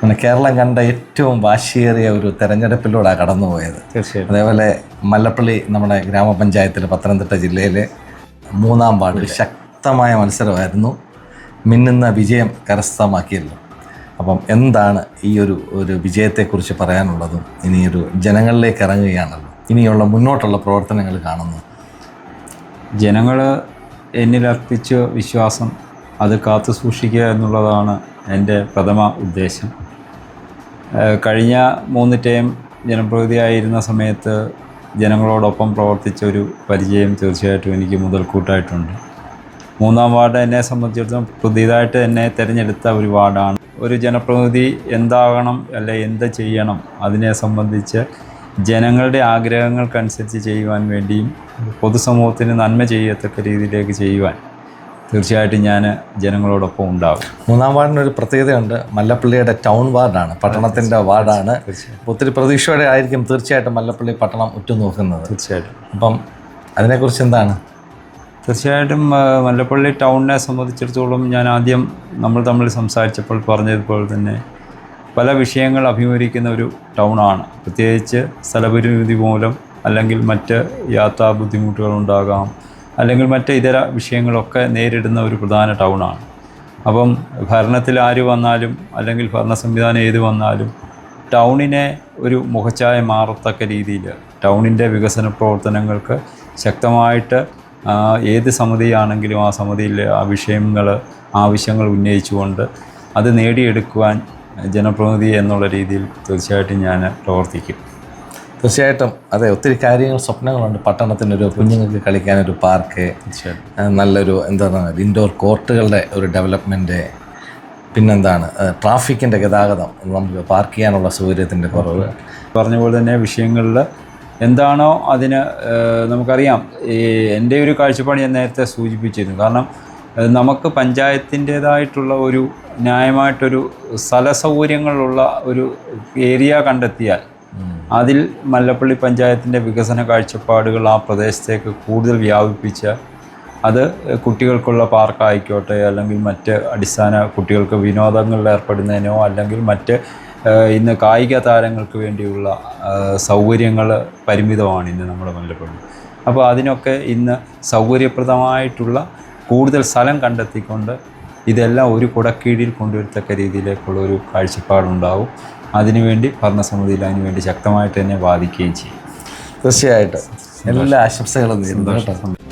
അങ്ങനെ കേരളം കണ്ട ഏറ്റവും വാശിയേറിയ ഒരു തെരഞ്ഞെടുപ്പിലൂടെ കടന്നുപോയത്. അതേപോലെ മല്ലപ്പള്ളി നമ്മുടെ ഗ്രാമപഞ്ചായത്തിൽ പത്തനംതിട്ട ജില്ലയിലെ മൂന്നാം വാർഡിൽ ശക്തമായ മത്സരമായിരുന്നു. മിന്നുന്ന വിജയം കരസ്ഥമാക്കിയല്ലോ. അപ്പം എന്താണ് ഈ ഒരു ഒരു വിജയത്തെക്കുറിച്ച് പറയാനുള്ളതും ഇനിയൊരു ജനങ്ങളിലേക്ക് ഇറങ്ങുകയാണല്ലോ. ഇനിയുള്ള മുന്നോട്ടുള്ള പ്രവർത്തനങ്ങൾ കാണുന്നു. ജനങ്ങൾ എന്നിലർപ്പിച്ച വിശ്വാസം അത് കാത്തു സൂക്ഷിക്കുക എന്നുള്ളതാണ് എന്റെ പ്രഥമ ഉദ്ദേശം. കഴിഞ്ഞ മൂന്ന് ടൈം ജനപ്രതിനിധിയായിരുന്ന സമയത്ത് ജനങ്ങളോടൊപ്പം പ്രവർത്തിച്ച ഒരു പരിചയം തീർച്ചയായിട്ടും എനിക്ക് മുതൽക്കൂട്ടായിട്ടുണ്ട്. മൂന്നാം വാർഡ് എന്നെ സംബന്ധിച്ചിടത്തോളം പുതിയതായിട്ട് എന്നെ തിരഞ്ഞെടുത്ത ഒരു വാർഡാണ്. ഒരു ജനപ്രതിനിധി എന്താകണം അല്ലെ എന്ത് ചെയ്യണം അതിനെ സംബന്ധിച്ച് ജനങ്ങളുടെ ആഗ്രഹങ്ങൾക്കനുസരിച്ച് ചെയ്യുവാൻ വേണ്ടിയും പൊതുസമൂഹത്തിന് നന്മ ചെയ്യത്തക്ക രീതിയിലേക്ക് ചെയ്യുവാൻ തീർച്ചയായിട്ടും ഞാൻ ജനങ്ങളോടൊപ്പം ഉണ്ടാകും. മൂന്നാം വാർഡിന് ഒരു പ്രത്യേകതയുണ്ട്. മല്ലപ്പള്ളിയുടെ ടൗൺ വാർഡാണ് പട്ടണത്തിന്റെ വാർഡാണ്. ഒത്തിരി പ്രതീക്ഷയോടെ ആയിരിക്കും തീർച്ചയായിട്ടും മല്ലപ്പള്ളി പട്ടണം ഉറ്റുനോക്കുന്നത്. തീർച്ചയായിട്ടും. അപ്പം അതിനെക്കുറിച്ച് എന്താണ്? തീർച്ചയായിട്ടും മല്ലപ്പള്ളി ടൗണിനെ സംബന്ധിച്ചിടത്തോളം ഞാൻ ആദ്യം നമ്മൾ തമ്മിൽ സംസാരിച്ചപ്പോൾ പറഞ്ഞതുപോലെ തന്നെ പല വിഷയങ്ങൾ അഭിമുഖീകരിക്കുന്ന ഒരു ടൗണാണ് പ്രത്യേകിച്ച് സ്ഥലപരിമിതി മൂലം അല്ലെങ്കിൽ മറ്റ് യാത്രാ ബുദ്ധിമുട്ടുകൾ ഉണ്ടാകാം അല്ലെങ്കിൽ മറ്റ് ഇതര വിഷയങ്ങളൊക്കെ നേരിടുന്ന ഒരു പ്രധാന ടൗണാണ് അപ്പം ഭരണത്തിൽ ആര് വന്നാലും അല്ലെങ്കിൽ ഭരണ സംവിധാനം ഏത് വന്നാലും ടൗണിനെ ഒരു മുഖച്ഛായ മാറത്തക്ക രീതിയിൽ ടൗണിന്റെ വികസന പ്രവർത്തനങ്ങൾക്ക് ശക്തമായിട്ട് ഏത് സമിതിയാണെങ്കിലും ആ സമിതിയിൽ ആ വിഷയങ്ങൾ ആവശ്യങ്ങൾ ഉന്നയിച്ചുകൊണ്ട് അത് നേടിയെടുക്കുവാൻ ജനപ്രതിനിധി എന്നുള്ള രീതിയിൽ തീർച്ചയായിട്ടും ഞാൻ പ്രവർത്തിക്കും. തീർച്ചയായിട്ടും. അതെ ഒത്തിരി കാര്യങ്ങൾ സ്വപ്നങ്ങളുണ്ട്. പട്ടണത്തിനൊരു കുഞ്ഞുങ്ങൾക്ക് കളിക്കാനൊരു പാർക്ക് നല്ലൊരു എന്താണ് ഇൻഡോർ കോർട്ടുകളുടെ ഒരു ഡെവലപ്മെന്റ് പിന്നെന്താണ് ട്രാഫിക്കിന്റെ ഗതാഗതം നമുക്ക് പാർക്ക് ചെയ്യാനുള്ള സൗകര്യത്തിന്റെ കുറവ്. പറഞ്ഞ പോലെ തന്നെ വിഷയങ്ങളിൽ എന്താണോ അതിന് നമുക്കറിയാം. ഈ എന്റെ ഒരു കാഴ്ചപ്പാട് ഞാൻ നേരത്തെ സൂചിപ്പിച്ചിരുന്നു. കാരണം നമുക്ക് പഞ്ചായത്തിന്റേതായിട്ടുള്ള ഒരു ന്യായമായിട്ടൊരു സ്ഥല സൗകര്യങ്ങളുള്ള ഒരു ഏരിയ കണ്ടെത്തിയാൽ അതിൽ മല്ലപ്പള്ളി പഞ്ചായത്തിന്റെ വികസന കാഴ്ചപ്പാടുകൾ ആ പ്രദേശത്തേക്ക് കൂടുതൽ വ്യാപിപ്പിച്ച് അത് കുട്ടികൾക്കുള്ള പാർക്കായിക്കോട്ടെ അല്ലെങ്കിൽ മറ്റ് അടിസ്ഥാന കുട്ടികൾക്ക് വിനോദങ്ങളിൽ ഏർപ്പെടുന്നതിനോ അല്ലെങ്കിൽ മറ്റ് ഇന്ന് കായിക താരങ്ങൾക്ക് വേണ്ടിയുള്ള സൗകര്യങ്ങൾ പരിമിതമാണ് ഇന്ന് നമ്മുടെ മല്ലപ്പള്ളി. അപ്പോൾ അതിനൊക്കെ ഇന്ന് സൗകര്യപ്രദമായിട്ടുള്ള കൂടുതൽ സ്ഥലം കണ്ടെത്തിക്കൊണ്ട് ഇതെല്ലാം ഒരു കുടക്കീഴിൽ കൊണ്ടുവരത്തക്ക രീതിയിലേക്കുള്ള ഒരു കാഴ്ചപ്പാടുണ്ടാവും. അതിനുവേണ്ടി ഭരണസമിതിയിൽ അതിനുവേണ്ടി ശക്തമായിട്ട് തന്നെ വാദിക്കുകയും ചെയ്യും. തീർച്ചയായിട്ടും. എല്ലാ ആശംസകളും നേരുന്നു